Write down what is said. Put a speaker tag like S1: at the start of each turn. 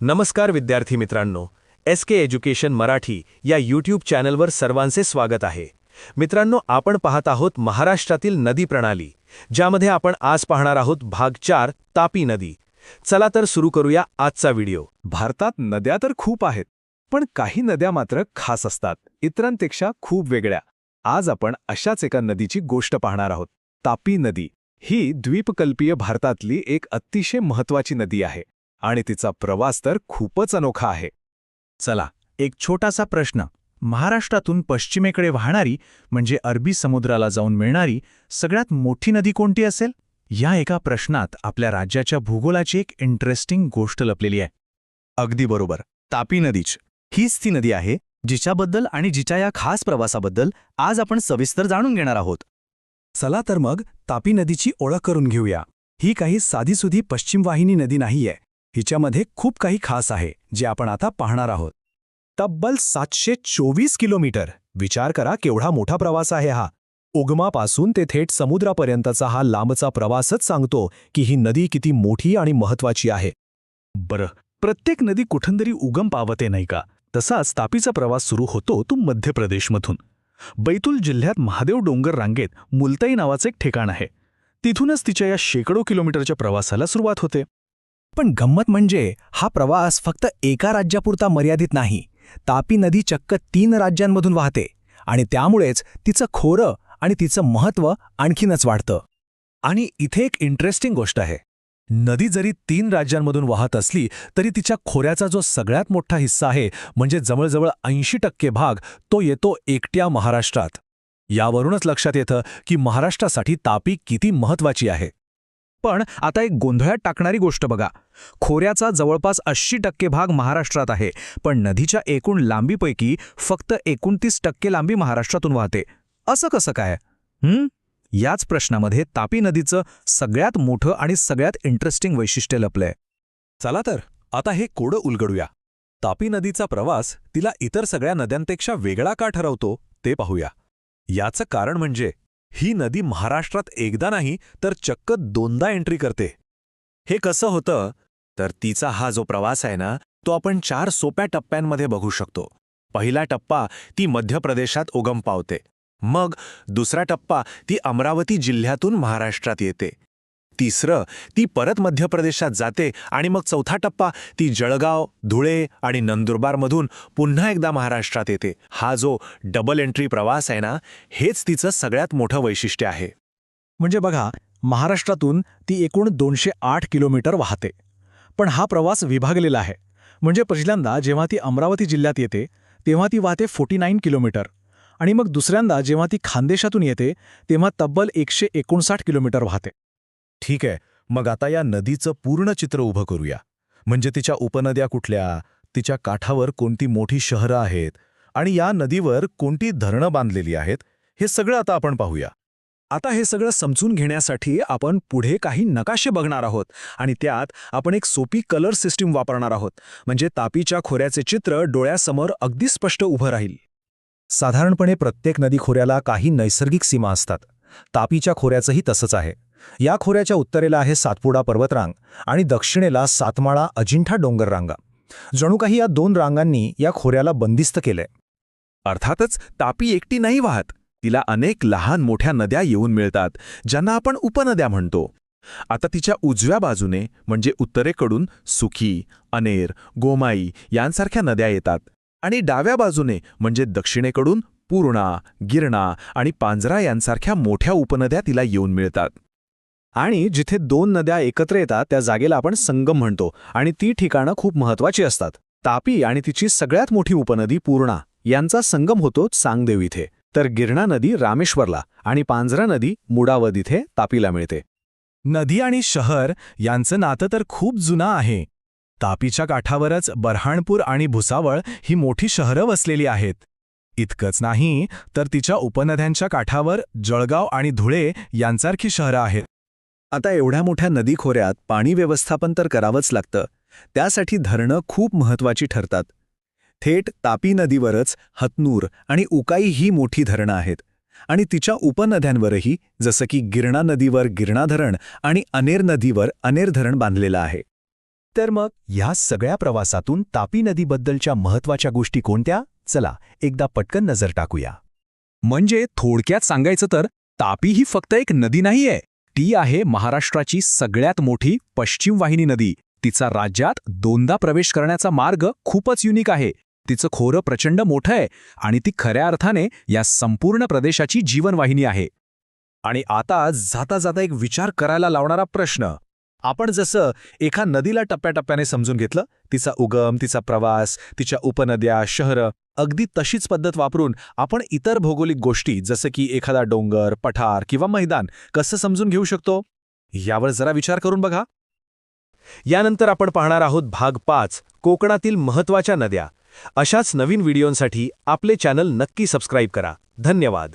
S1: नमस्कार विद्यार्थी मित्रांनो एस के एज्युकेशन मराठी या यूट्यूब चॅनलवर सर्वांचे स्वागत आहे. मित्रांनो आपण पाहत आहोत महाराष्ट्रातील नदी प्रणाली ज्यामध्ये आपण आज पाहणार आहोत भाग चार तापी नदी. चला तर सुरू करूया आजचा व्हिडिओ.
S2: भारतात नद्या तर खूप आहेत पण काही नद्या मात्र खास असतात इतरांपेक्षा खूप वेगळ्या. आज आपण अशाच एका नदीची गोष्ट पाहणार आहोत. तापी नदी ही द्वीपकल्पीय भारतातली एक अतिशय महत्वाची नदी आहे. आणि तिचा प्रवास तर खूपच अनोखा आहे.
S3: चला एक छोटासा प्रश्न. महाराष्ट्रातून पश्चिमेकडे वाहणारी म्हणजे अरबी समुद्राला जाऊन मिळणारी सगळ्यात मोठी नदी कोणती असेल? या एका प्रश्नात आपल्या राज्याच्या भूगोलाची एक इंटरेस्टिंग गोष्ट लपलेली आहे.
S4: अगदी बरोबर. तापी नदीच. हीच ती नदी आहे जिच्याबद्दल आणि जिच्या या खास प्रवासाबद्दल आज आपण सविस्तर जाणून घेणार आहोत.
S2: चला तर मग तापी नदीची ओळख करून घेऊया. ही काही साधीसुधी पश्चिम वाहिनी नदी नाहीये. हिच्यामध्ये खूप काही खास आहे जे आपण आता पाहणार आहोत. तब्बल सातशे चोवीस किलोमीटर. विचार करा केवढा मोठा प्रवास आहे हा. उगमापासून ते थेट समुद्रापर्यंतचा हा लांबचा प्रवासच सांगतो की ही नदी किती मोठी आणि महत्वाची आहे.
S3: बरं प्रत्येक नदी कुठंतरी उगम पावते नाही का? तसाच तापीचा प्रवास सुरू होतो तो मध्य प्रदेशमधून. बैतूल जिल्ह्यात महादेव डोंगर रांगेत मुलताई नावाचं एक ठिकाण आहे. तिथूनच तिच्या या शेकडो किलोमीटरच्या प्रवासाला सुरुवात होते.
S2: पण गंमत म्हणजे हा प्रवास फक्त एका राज्यापुरता मर्यादित नाही. तापी नदी चक्क तीन राज्यांमधून वाहते आणि त्यामुळेच तिचं खोरं आणि तिचं महत्त्व आणखीनच वाढतं. आणि इथे एक इंटरेस्टिंग गोष्ट आहे. नदी जरी तीन राज्यांमधून वाहत असली तरी तिच्या खोऱ्याचा जो सगळ्यात मोठा हिस्सा आहे म्हणजे जवळजवळ ऐंशी टक्के भाग तो येतो एकट्या महाराष्ट्रात. यावरूनच लक्षात येतं की महाराष्ट्रासाठी तापी किती महत्वाची आहे. पण आता एक गोंधळात टाकणारी गोष्ट बघा. खोऱ्याचा जवळपास ऐंशी टक्के भाग महाराष्ट्रात आहे पण नदीच्या एकूण लांबीपैकी फक्त एकोणतीस टक्के लांबी महाराष्ट्रातून वाहते. असं कसं काय? हं? याच प्रश्नामध्ये तापी नदीचं सगळ्यात मोठं आणि सगळ्यात इंटरेस्टिंग वैशिष्ट्य लपलंय. चला तर आता हे कोडं उलगडूया. तापी नदीचा प्रवास तिला इतर सगळ्या नद्यांपेक्षा वेगळा का ठरवतो ते पाहूया. याचं कारण म्हणजे ही नदी महाराष्ट्रात एकदा नाही तर चक्क दोनदा एंट्री करते. हे कसं होतं? तर तिचा हा जो प्रवास आहे ना तो आपण चार सोप्या टप्प्यांमध्ये बघू शकतो. पहिला टप्पा ती मध्य प्रदेशात उगम पावते. मग दुसरा टप्पा ती अमरावती जिल्ह्यातून महाराष्ट्रात येते. तिसरं ती परत मध्य प्रदेशात जाते आणि मग चौथा टप्पा ती जळगाव धुळे आणि नंदुरबारमधून पुन्हा एकदा महाराष्ट्रात येते. हा जो डबल एंट्री प्रवास आहे ना हेच तिचं सगळ्यात मोठं वैशिष्ट्य आहे. म्हणजे बघा महाराष्ट्रातून ती एकूण दोनशे आठ किलोमीटर वाहते. पण हा प्रवास विभागलेला आहे. म्हणजे पहिल्यांदा जेव्हा ती अमरावती जिल्ह्यात येते तेव्हा ती वाहते फोर्टी नाईन किलोमीटर. आणि मग दुसऱ्यांदा जेव्हा ती खानदेशातून येते तेव्हा तब्बल एकशे एकोणसाठ किलोमीटर वाहते. ठीक आहे मग आता या नदीचं पूर्ण चित्र उभं करूया. म्हणजे तिच्या उपनद्या कुठल्या तिच्या काठावर कोणती मोठी शहरं आहेत आणि या नदीवर कोणती धरणं बांधलेली आहेत हे सगळं आता आपण पाहूया. आता हे सगळं समजून घेण्यासाठी आपण पुढे काही नकाशे बघणार आहोत आणि त्यात आपण एक सोपी कलर सिस्टीम वापरणार आहोत. म्हणजे तापीच्या खोऱ्याचे चित्र डोळ्यासमोर अगदी स्पष्ट उभं राहील. साधारणपणे प्रत्येक नदी खोऱ्याला काही नैसर्गिक सीमा असतात. तापीच्या खोऱ्याचंही तसंच आहे. या खोऱ्याच्या उत्तरेला आहे सातपुडा पर्वतरांग आणि दक्षिणेला सातमाळा अजिंठा डोंगर रांगा जणू काही या दोन रांगांनी या खोऱ्याला बंदिस्त केलंय.
S3: अर्थातच तापी एकटी नाही वाहत. तिला अनेक लहान मोठ्या नद्या येऊन मिळतात ज्यांना आपण उपनद्या म्हणतो. आता तिच्या उजव्या बाजूने म्हणजे उत्तरेकडून सुखी अनेर गोमाई यांसारख्या नद्या येतात आणि डाव्या बाजूने म्हणजे दक्षिणेकडून पूर्णा गिरणा आणि पांजरा यांसारख्या मोठ्या उपनद्या तिला येऊन मिळतात.
S2: आणि जिथे दोन नद्या एकत्र येतात त्या जागेला आपण संगम म्हणतो आणि ती ठिकाणं खूप महत्वाची असतात. तापी आणि तिची सगळ्यात मोठी उपनदी पूर्णा. यांचा संगम होतो सांगदेव इथे. तर गिरणा नदी रामेश्वरला आणि पांजरा नदी मुडावद इथे तापीला मिळते. नदी आणि शहर यांचं नातं तर खूप जुनं आहे. तापीच्या काठावरच बऱ्हाणपूर आणि भुसावळ ही मोठी शहरं वसलेली आहेत. इतकंच नाही तर तिच्या उपनद्यांच्या काठावर जळगाव आणि धुळे यांसारखी शहरं आहेत. आता एवढ्या मोठ्या नदी खोऱ्यात पाणी व्यवस्थापन तर करावंच लागतं. त्यासाठी धरणं खूप महत्वाची ठरतात. थेट तापी नदीवरच हतनूर आणि उकाई ही मोठी धरणं आहेत. आणि तिच्या उपनद्यांवरही जसं की गिरणा नदीवर गिरणा धरण आणि अनेर नदीवर अनेर धरण बांधलेलं आहे. तर मग ह्या सगळ्या प्रवासातून तापी नदीबद्दलच्या महत्त्वाच्या गोष्टी कोणत्या? चला एकदा पटकन नजर टाकूया.
S5: म्हणजे थोडक्यात सांगायचं तर तापी ही फक्त एक नदी नाहीये. ती आहे महाराष्ट्राची सगळ्यात मोठी पश्चिम वाहिनी नदी. तिचा राज्यात दोनदा प्रवेश करण्याचा मार्ग खूपच युनिक आहे. तिचं खोरं प्रचंड मोठं आहे आणि ती खऱ्या अर्थाने या संपूर्ण प्रदेशाची जीवनवाहिनी आहे.
S3: आणि आता जाता जाता एक विचार करायला लावणारा प्रश्न. आपण जसं एका नदीला टप्प्याटप्प्याने समजून घेतलं तिचा उगम तिचा प्रवास तिच्या उपनद्या शहरं अगदी तशीच पद्धत वापरून आपण इतर भौगोलिक गोष्टी जसं की एखादा डोंगर पठार किंवा मैदान कसं समजून घेऊ शकतो? यावर जरा विचार करून बघा.
S1: यानंतर आपण पाहणार आहोत भाग पाच कोकणातील महत्त्वाच्या नद्या. अशाच नवीन व्हिडिओंसाठी आपले चॅनल नक्की सबस्क्राईब करा. धन्यवाद.